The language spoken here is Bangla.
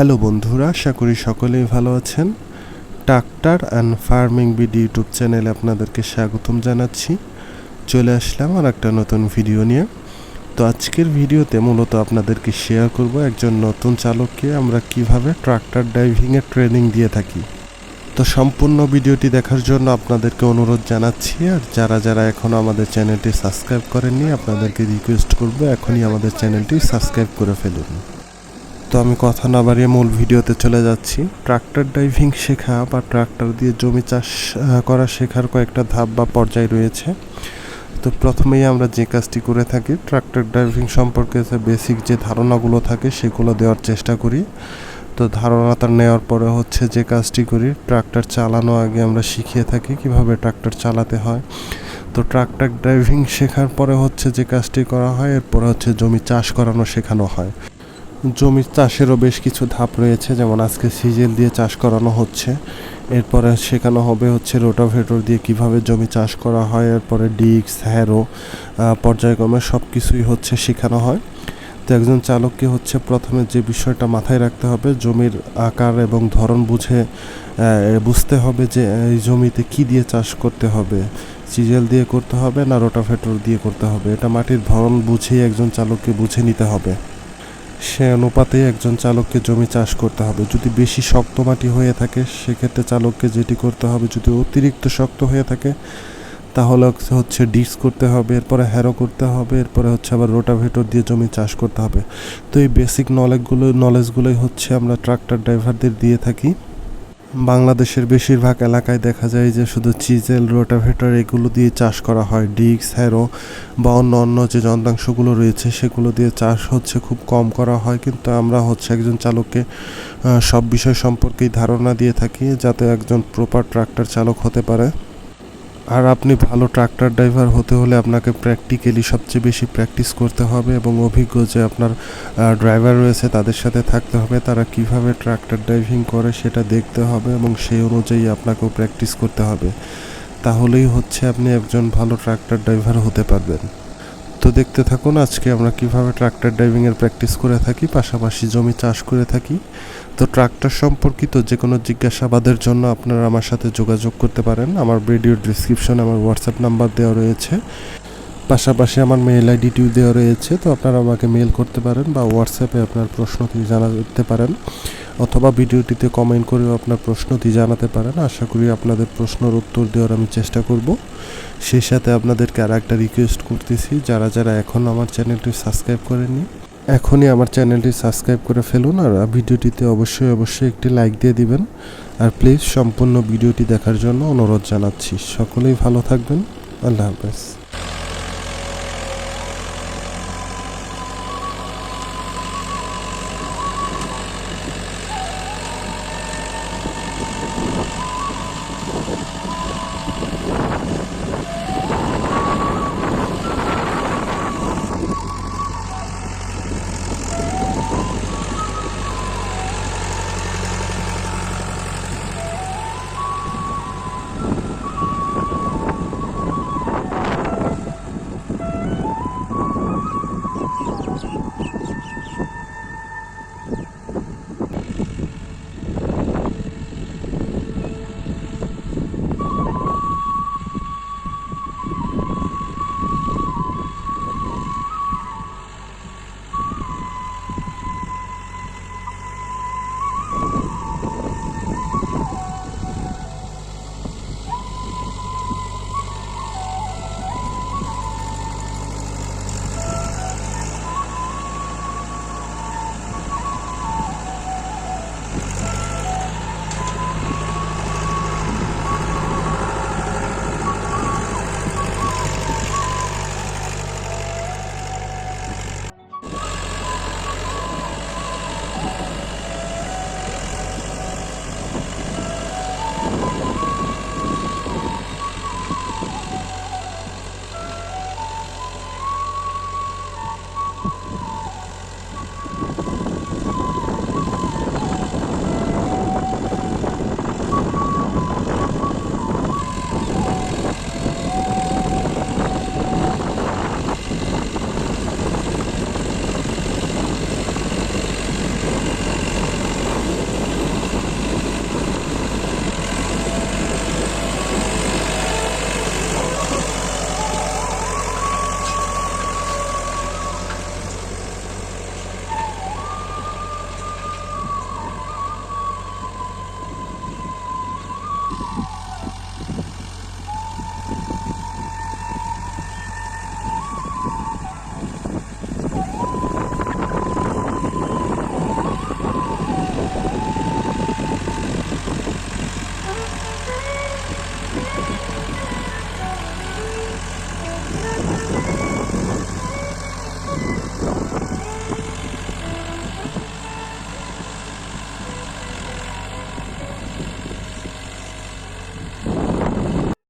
হ্যালো বন্ধুরা, আশা করি সকলেই ভালো আছেন। Tractor and farming BD YouTube চ্যানেলে আপনাদেরকে স্বাগতম জানাচ্ছি। চলে আসলাম আর একটা নতুন ভিডিও নিয়ে। তো আজকের ভিডিওতে মূলত আপনাদেরকে শেয়ার করব একজন নতুন চালককে আমরা কীভাবে ট্রাক্টর ড্রাইভিংয়ের ট্রেনিং দিয়ে থাকি। তো সম্পূর্ণ ভিডিওটি দেখার জন্য আপনাদেরকে অনুরোধ জানাচ্ছি, আর যারা যারা এখনও আমাদের চ্যানেলটি সাবস্ক্রাইব করেননি, আপনাদেরকে রিকোয়েস্ট করব এখনই আমাদের চ্যানেলটি সাবস্ক্রাইব করে ফেলুন। তো আমি কথা না বাড়িয়ে মূল ভিডিওতে চলে যাচ্ছি। ট্রাক্টর ড্রাইভিং শেখা বা ট্রাক্টর দিয়ে জমি চাষ করা শেখার কয়েকটা ধাপ বা পর্যায় রয়েছে। তো প্রথমেই আমরা যে কাজটি করে থাকি, ট্রাক্টর ড্রাইভিং সম্পর্কে বেসিক যে ধারণাগুলো থাকে সেগুলো দেওয়ার চেষ্টা করি। তো ধারণাটা নেওয়ার পরে হচ্ছে যে কাজটি করি, ট্রাক্টর চালানো আগে আমরা শিখিয়ে থাকি কীভাবে ট্রাক্টর চালাতে হয়। তো ট্রাক্টর ড্রাইভিং শেখার পরে হচ্ছে যে কাজটি করা হয়, এরপরে হচ্ছে জমি চাষ করানো শেখানো হয়। জমি চাষেরও বেশ কিছু ধাপ রয়েছে, যেমন আজকে সিজেল দিয়ে চাষ করানো হচ্ছে। এরপরে শেখানো হবে হচ্ছে রোটাভেটর দিয়ে কীভাবে জমি চাষ করা হয়, এরপরে ডিক্স, হ্যারো পর্যায়ক্রমে সব কিছুই হচ্ছে শেখানো হয়। তো একজন চালককে হচ্ছে প্রথমে যে বিষয়টা মাথায় রাখতে হবে, জমির আকার এবং ধরন বুঝে বুঝতে হবে যে এই জমিতে কি দিয়ে চাষ করতে হবে। সিজেল দিয়ে করতে হবে না রোটাভেটর দিয়ে করতে হবে? এটা মাটির ধরন বুঝেই একজন চালককে বুঝে নিতে হবে। সে অনুপাতে একজন চালককে জমি চাষ করতে হবে। যদি বেশি শক্ত মাটি হয়ে থাকে, সেক্ষেত্রে চালককে যেটি করতে হবে, যদি অতিরিক্ত শক্ত হয়ে থাকে, তাহলে হচ্ছে ডিস করতে হবে, এরপরে হ্যারো করতে হবে, এরপরে হচ্ছে আবার রোটাভেটর দিয়ে জমি চাষ করতে হবে। তো এই বেসিক নলেজগুলো নলেজগুলোই হচ্ছে আমরা ট্রাক্টর ড্রাইভারদের দিয়ে থাকি। বাংলাদেশের বেশিরভাগ এলাকায় দেখা যায় যে শুধু চিজেল, রোটাভেটর এগুলো দিয়ে চাষ করা হয়। ডিক্স, হ্যারো বা অন্য অন্য যে যন্ত্রাংশগুলো রয়েছে সেগুলো দিয়ে চাষ হচ্ছে, খুব কম করা হয়। কিন্তু আমরা হচ্ছে একজন চালককে সব বিষয় সম্পর্কেই ধারণা দিয়ে থাকি যাতে একজন প্রপার ট্রাক্টর চালক হতে পারে। আর আপনি ভালো ট্রাক্টর ড্রাইভার হতে হলে আপনাকে প্র্যাকটিক্যালি সবচেয়ে বেশি প্র্যাকটিস করতে হবে এবং অভিজ্ঞ যে আপনার ড্রাইভার রয়েছে তাদের সাথে থাকতে হবে, তারা কীভাবে ট্রাক্টর ড্রাইভিং করে সেটা দেখতে হবে এবং সেই অনুযায়ী আপনাকেও প্র্যাকটিস করতে হবে। তাহলেই হচ্ছে আপনি একজন ভালো ট্রাক্টর ড্রাইভার হতে পারবেন। তো দেখতে থাকুন আজকে আমরা কীভাবে ট্রাক্টর ড্রাইভিংয়ের প্র্যাকটিস করে থাকি, পাশাপাশি জমি চাষ করে থাকি। তো ট্রাক্টর সম্পর্কিত যে কোনো জিজ্ঞাসাবাদের জন্য আপনারা আমার সাথে যোগাযোগ করতে পারেন। আমার ভিডিওর ডিসক্রিপশনে আমার হোয়াটসঅ্যাপ নাম্বার দেওয়া রয়েছে। পাশাপাশি আমার মেল আইডিটিও দেওয়া রয়েছে। তো আপনারা আমাকে মেল করতে পারেন বা হোয়াটসঅ্যাপে আপনার প্রশ্ন প্রশ্নটি জানাতে পারেন। অথবা ভিডিওটিতে কমেন্ট করেও আপনার প্রশ্নটি জানাতে পারেন। আশা করি আপনাদের প্রশ্নের উত্তর দেওয়ার আমি চেষ্টা করব। সেই সাথে আপনাদেরকে আর একটা রিকোয়েস্ট করতেছি। যারা যারা এখন আমার চ্যানেলটি সাবস্ক্রাইব করেননি, এখনই আমার চ্যানেলটি সাবস্ক্রাইব করে ফেলুন আর ভিডিওটিতে অবশ্যই অবশ্যই একটি লাইক দিয়ে দিবেন। আর প্লিজ সম্পূর্ণ ভিডিওটি দেখার জন্য অনুরোধ জানাচ্ছি। সকলেই ভালো থাকবেন। আল্লাহ হাফেজ।